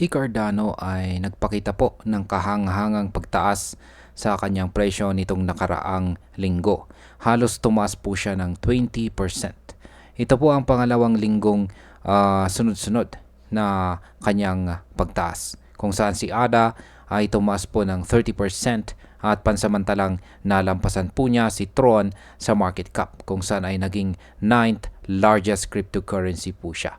Si Cardano ay nagpakita po ng kahang-hangang pagtaas sa kanyang presyo nitong nakaraang linggo. Halos tumaas po siya ng 20%. Ito po ang pangalawang linggong uh, sunod-sunod na kanyang pagtaas. Kung saan si ADA ay tumaas po ng 30% at pansamantalang nalampasan po niya si Tron sa market cap kung saan ay naging 9th largest cryptocurrency po siya.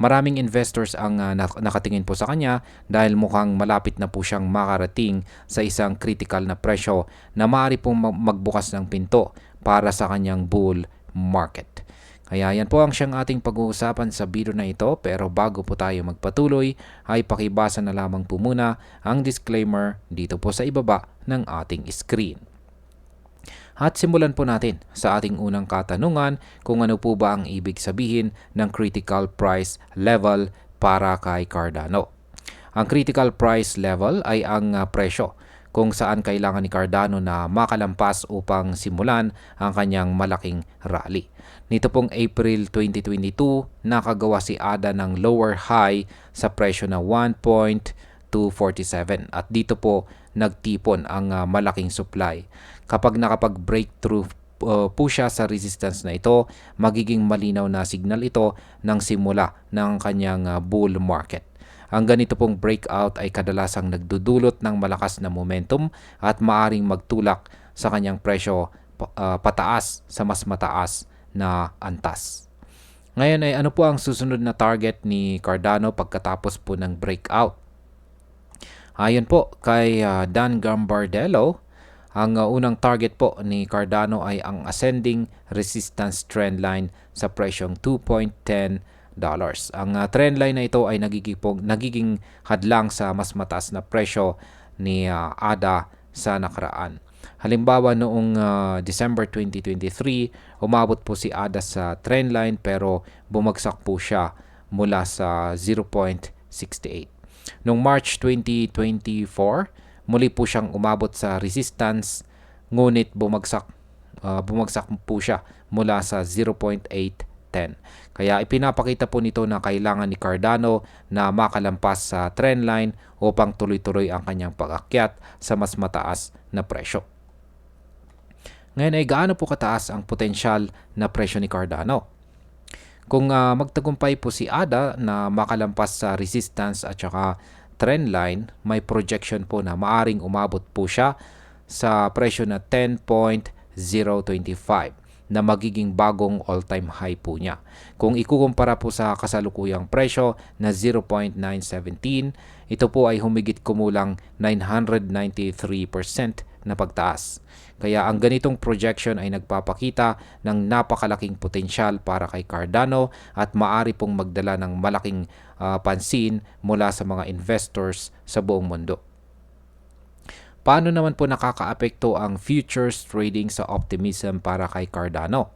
Maraming investors ang uh, nakatingin po sa kanya dahil mukhang malapit na po siyang makarating sa isang critical na presyo na maaari pong magbukas ng pinto para sa kanyang bull market. Kaya yan po ang siyang ating pag-uusapan sa video na ito pero bago po tayo magpatuloy ay pakibasa na lamang po muna ang disclaimer dito po sa ibaba ng ating screen. At simulan po natin sa ating unang katanungan kung ano po ba ang ibig sabihin ng critical price level para kay Cardano. Ang critical price level ay ang uh, presyo kung saan kailangan ni Cardano na makalampas upang simulan ang kanyang malaking rally. Nito pong April 2022, nakagawa si ADA ng lower high sa presyo na 1.247 at dito po nagtipon ang uh, malaking supply. Kapag nakapag-breakthrough uh, po siya sa resistance na ito, magiging malinaw na signal ito ng simula ng kanyang uh, bull market. Ang ganito pong breakout ay kadalasang nagdudulot ng malakas na momentum at maaring magtulak sa kanyang presyo uh, pataas sa mas mataas na antas. Ngayon ay ano po ang susunod na target ni Cardano pagkatapos po ng breakout? Ayon po kay uh, Dan Gambardello, ang uh, unang target po ni Cardano ay ang ascending resistance trend line sa presyong 2.10 dollars. Ang uh, trend line na ito ay nagiging, nagiging hadlang sa mas mataas na presyo ni uh, ADA sa nakaraan. Halimbawa noong uh, December 2023, umabot po si ADA sa trend line pero bumagsak po siya mula sa 0.68. Noong March 2024, Muli po siyang umabot sa resistance ngunit bumagsak uh, bumagsak po siya mula sa 0.810. Kaya ipinapakita po nito na kailangan ni Cardano na makalampas sa trend line upang tuloy-tuloy ang kanyang pag-akyat sa mas mataas na presyo. Ngayon ay gaano po kataas ang potensyal na presyo ni Cardano? Kung uh, magtagumpay po si ADA na makalampas sa resistance at saka trend line, may projection po na maaring umabot po siya sa presyo na 10.025 na magiging bagong all-time high po niya. Kung ikukumpara po sa kasalukuyang presyo na 0.917, ito po ay humigit kumulang 993% na pagtaas. Kaya ang ganitong projection ay nagpapakita ng napakalaking potensyal para kay Cardano at maari pong magdala ng malaking uh, pansin mula sa mga investors sa buong mundo. Paano naman po nakakaapekto ang futures trading sa optimism para kay Cardano?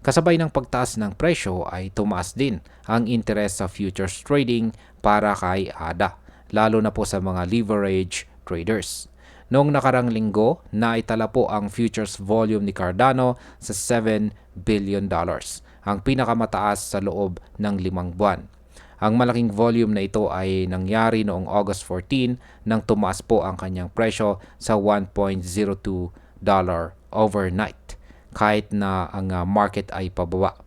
Kasabay ng pagtaas ng presyo ay tumaas din ang interest sa futures trading para kay ADA, lalo na po sa mga leverage traders. Noong nakarang linggo, naitala po ang futures volume ni Cardano sa 7 billion dollars, ang pinakamataas sa loob ng limang buwan. Ang malaking volume na ito ay nangyari noong August 14 nang tumaas po ang kanyang presyo sa 1.02 dollar overnight kahit na ang uh, market ay pababa.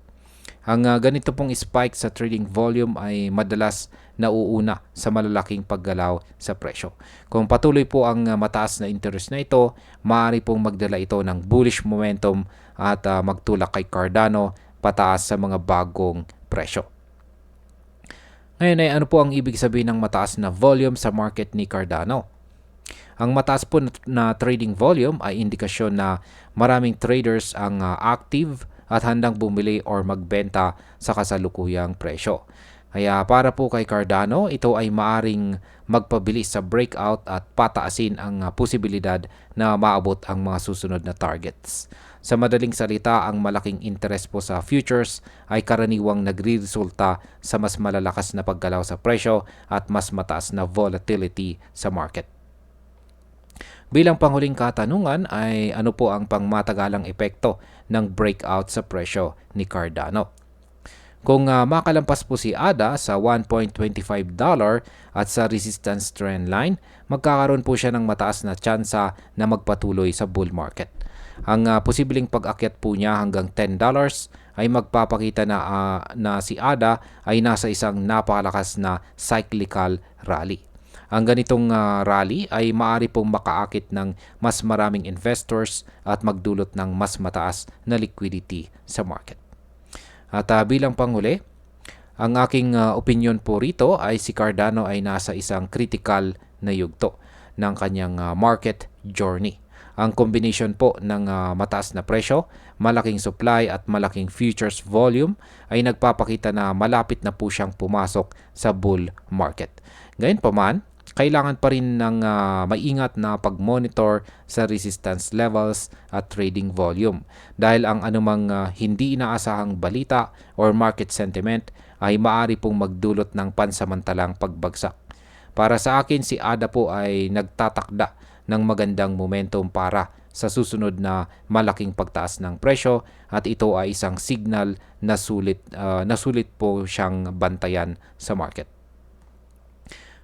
Ang uh, ganito pong spike sa trading volume ay madalas nauuna sa malalaking paggalaw sa presyo. Kung patuloy po ang uh, mataas na interest na ito, maaari pong magdala ito ng bullish momentum at uh, magtulak kay Cardano pataas sa mga bagong presyo. Ngayon ay ano po ang ibig sabihin ng mataas na volume sa market ni Cardano? Ang mataas po na trading volume ay indikasyon na maraming traders ang uh, active at handang bumili or magbenta sa kasalukuyang presyo. Kaya para po kay Cardano, ito ay maaring magpabilis sa breakout at pataasin ang ah, posibilidad na maabot ang mga susunod na targets. Sa madaling salita, ang malaking interest po sa futures ay karaniwang nagre-resulta sa mas malalakas na paggalaw sa presyo at mas mataas na volatility sa market. Bilang panghuling katanungan ay ano po ang pangmatagalang epekto ng breakout sa presyo ni Cardano? Kung ah, makalampas po si ADA sa 1.25 dollar at sa resistance trend line, magkakaroon po siya ng mataas na tsansa na magpatuloy sa bull market. Ang ah, posibleng pag-akyat po niya hanggang 10 dollars ay magpapakita na, ah, na si ADA ay nasa isang napakalakas na cyclical rally. Ang ganitong ah, rally ay maaari pong makaakit ng mas maraming investors at magdulot ng mas mataas na liquidity sa market. At ah, bilang panghuli, ang aking ah, opinion po rito ay si Cardano ay nasa isang critical na yugto ng kanyang ah, market journey. Ang combination po ng ah, mataas na presyo, malaking supply at malaking futures volume ay nagpapakita na malapit na po siyang pumasok sa bull market. Gayunpaman, kailangan pa rin ng ah, maingat na pag-monitor sa resistance levels at trading volume dahil ang anumang ah, hindi inaasahang balita or market sentiment ay maari pong magdulot ng pansamantalang pagbagsak. Para sa akin, si ADA po ay nagtatakda ng magandang momentum para sa susunod na malaking pagtaas ng presyo at ito ay isang signal na sulit, ah, na sulit po siyang bantayan sa market.